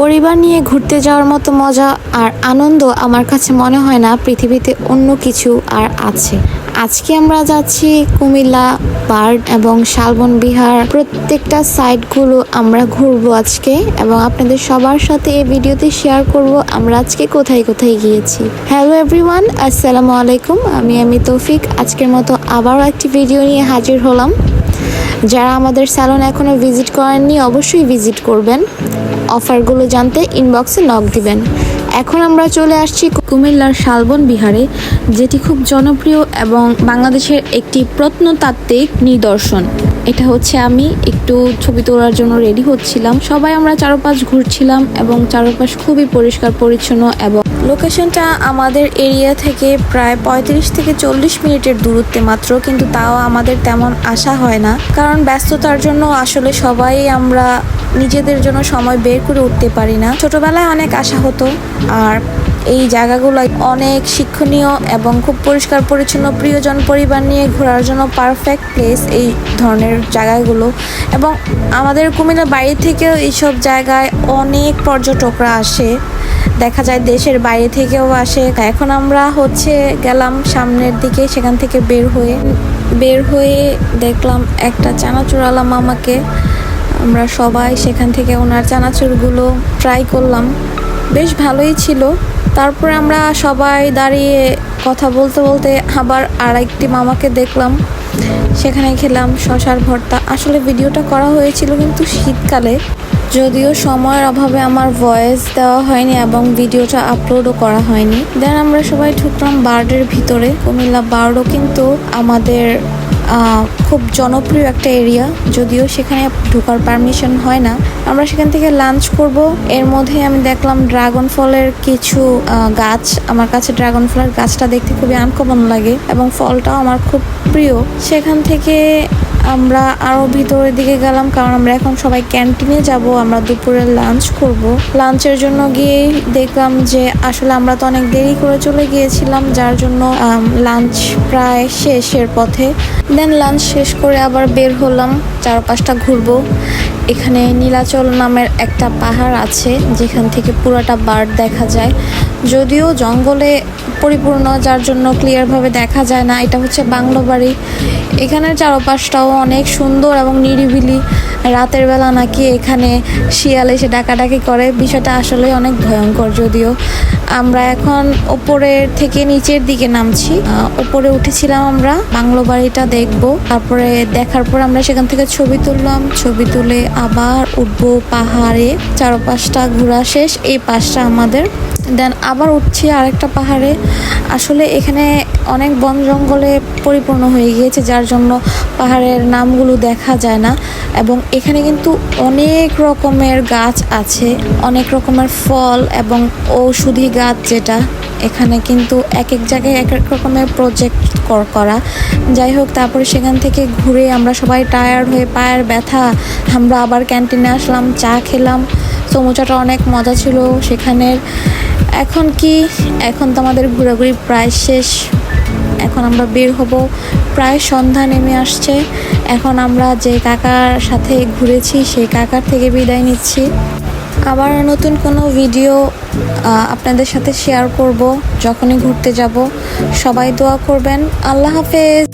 পরিবার নিয়ে ঘুরতে যাওয়ার মতো মজা আর আনন্দ আমার কাছে মনে হয় না পৃথিবীতে অন্য কিছু আর আছে। আজকে আমরা যাচ্ছি কুমিল্লা পার্ক এবং শালবন বিহার। প্রত্যেকটা সাইটগুলো আমরা ঘুরবো আজকে এবং আপনাদের সবার সাথে এই ভিডিওতে শেয়ার করব আমরা আজকে কোথায় কোথায় গিয়েছি। হ্যালো এভরিওয়ান আসসালামু আলাইকুম। আমি আমি তৌফিক। আজকের মতো আবারও একটি ভিডিও নিয়ে হাজির হলাম। যারা আমাদের স্যালন এখনও ভিজিট করেননি, অবশ্যই ভিজিট করবেন। অফারগুলো জানতে ইনবক্সে নক দিবেন। এখন আমরা চলে আসছি কুমিল্লার শালবন বিহারে, যেটি খুব জনপ্রিয় এবং বাংলাদেশের একটি প্রত্নতাত্ত্বিক নিদর্শন। এটা হচ্ছে আমি, একটু ছবি তোলার জন্য রেডি হচ্ছিলাম। সবাই আমরা চারপাশ ঘুরছিলাম এবং চারপাশ খুবই পরিষ্কার, পরিচ্ছন্ন এবং লোকেশনটা আমাদের এরিয়া থেকে প্রায় পঁয়ত্রিশ থেকে চল্লিশ মিনিটের দূরত্বে মাত্র, কিন্তু তাও আমাদের তেমন আশা হয় না। কারণ ব্যস্ততার জন্য আসলে সবাই আমরা নিজেদের জন্য সময় বের করে উঠতে পারি না। ছোটবেলায় অনেক আশা হতো, আর এই জায়গাগুলো অনেক শিক্ষণীয় এবং খুব পরিষ্কার পরিচ্ছন্ন প্রিয়জন পরিবার নিয়ে ঘোরার জন্য পারফেক্ট প্লেস এই ধরনের জায়গাগুলো। এবং আমাদের কুমিল্লা বাইরে থেকেও এইসব জায়গায় অনেক পর্যটকরা আসে। দেখা যায় দেশের বাইরে থেকেও আসে। এখন আমরা হচ্ছে গেলাম সামনের দিকে, সেখান থেকে বের হয়ে বের হয়ে দেখলাম একটা চানাচুরালা মামাকে। আমরা সবাই সেখান থেকে ওনার চানাচুরগুলো ট্রাই করলাম। বেশ ভালোই ছিল। তারপরে আমরা সবাই দাঁড়িয়ে কথা বলতে বলতে আবার আরেকটি মামাকে দেখলাম। সেখানে খেলাম শশার ভর্তা। আসলে ভিডিওটা করা হয়েছিল কিন্তু শীতকালে। যদিও সময়ের অভাবে আমার ভয়েস দেওয়া হয়নি এবং ভিডিওটা আপলোডও করা হয়নি। দেন আমরা সবাই ঢুকলাম বার্ডের ভিতরে। কুমিল্লা বার্ডও কিন্তু আমাদের খুব জনপ্রিয় একটা এরিয়া যদিও সেখানে ঢোকার পারমিশন হয় না। আমরা সেখান থেকে লাঞ্চ করব। এর মধ্যে আমি দেখলাম ড্রাগন ফলের কিছু গাছ। আমার কাছে ড্রাগন ফলের গাছটা দেখতে খুবই আনকমন লাগে এবং ফলটাও আমার খুব প্রিয়। সেখান থেকে আমরা আরও ভিতরের দিকে গেলাম, কারণ আমরা এখন সবাই ক্যান্টিনে যাব। আমরা দুপুরে লাঞ্চ করব। লাঞ্চের জন্য গিয়ে দেখলাম যে আসলে আমরা তো অনেক দেরি করে চলে গিয়েছিলাম, যার জন্য লাঞ্চ প্রায় শেষের পথে। দেন লাঞ্চ শেষ করে আবার বের হলাম। চারপাশটা ঘুরবো। এখানে নীলাচল নামের একটা পাহাড় আছে, যেখান থেকে পুরোটা বার্ড দেখা যায়। যদিও জঙ্গলে পরিপূর্ণ, যার জন্য ক্লিয়ারভাবে দেখা যায় না, এটা হচ্ছে বাংলো বাড়ি। এখানের চারপাশটাও অনেক সুন্দর এবং নিরিবিলি। রাতের বেলা নাকি এখানে শিয়াল এসে ডাকাডাকি করে, বিষয়টা আসলে অনেক ভয়ঙ্কর যদিও। আমরা এখন ওপরের থেকে নিচের দিকে নামছি। ওপরে উঠেছিলাম আমরা, বাংলো বাড়িটা দেখব। তারপরে দেখার পর আমরা সেখান থেকে ছবি তুললাম, ছবি তুলে আবার উঠবো পাহাড়ে। চারপাশটা ঘোরা শেষ, এই পাশটা আমাদের। দেন আবার উঠছি আরেকটা পাহাড়ে। আসলে এখানে অনেক বন জঙ্গলে পরিপূর্ণ হয়ে গিয়েছে, যার জন্য পাহাড়ের নামগুলো দেখা যায় না। এবং এখানে কিন্তু অনেক রকমের গাছ আছে, অনেক রকমের ফল এবং ঔষধি গাছ যেটা। এখানে কিন্তু এক এক জায়গায় এক এক রকমের প্রজেক্ট করা যাই হোক তারপরে সেখান থেকে ঘুরে আমরা সবাই টায়ার্ড হয়ে পায়ের ব্যথা, আমরা আবার ক্যান্টিনে আসলাম, চা খেলাম। সমুচাটা অনেক মজা ছিল সেখানের। এখন কি? এখন তো আমাদের ঘোরাঘুরি প্রায় শেষ। এখন আমরা বের হব। প্রায় সন্ধ্যা নেমে আসছে। এখন আমরা যে কাকার সাথে ঘুরেছি, সেই কাকার থেকে বিদায় নিচ্ছি। আবার নতুন কোনো ভিডিও আপনাদের সাথে শেয়ার করব যখনই ঘুরতে যাব। সবাই দোয়া করবেন। আল্লাহ হাফেজ।